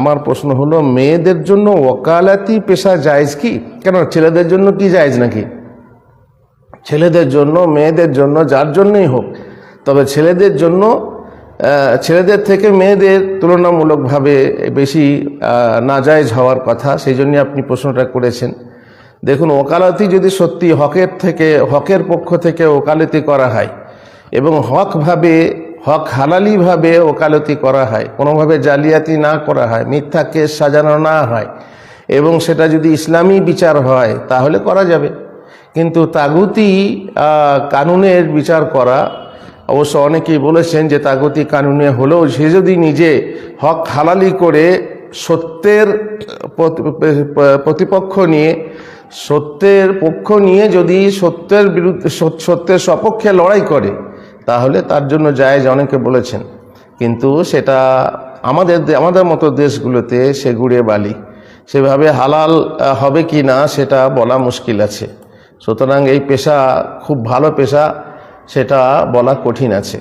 আমার প্রশ্ন হলো, মেয়েদের জন্য ওকালাতি পেশা জায়েজ কি? কেন, ছেলেদের জন্য কি জায়েজ নাকি? ছেলেদের জন্য, মেয়েদের জন্য, যার জন্যই হোক। তবে ছেলেদের জন্য ছেলেদের থেকে মেয়েদের তুলনামূলকভাবে বেশি নাজায়েজ হওয়ার কথা, সেই জন্য আপনি প্রশ্নটা করেছেন। দেখুন, ওকালতি যদি সত্যি হকের থেকে, হকের পক্ষ থেকে ওকালতি করা হয়, এবং হকভাবে হক হালালিভাবে ওকালতি করা হয়, কোনোভাবে জালিয়াতি না করা হয়, মিথ্যা কেস সাজানো না হয়, এবং সেটা যদি ইসলামী বিচার হয়, তাহলে করা যাবে। কিন্তু তাগুতি কানুনের বিচার করা, অবশ্য অনেকেই বলেছেন যে তাগতি কানুনে হলেও সে যদি নিজে হক হালালি করে সত্যের প্রতিপক্ষ নিয়ে, সত্যের পক্ষ নিয়ে যদি সত্যের বিরুদ্ধে সত্যের সপক্ষে লড়াই করে তাহলে তার জন্য জায়জ অনেকে বলেছেন। কিন্তু সেটা আমাদের আমাদের মতো দেশগুলোতে সে গুড়ে বালি। সেভাবে হালাল হবে কি না সেটা বলা মুশকিল আছে। সুতরাং এই পেশা, খুব ভালো পেশা, সেটা বলা কঠিন আছে।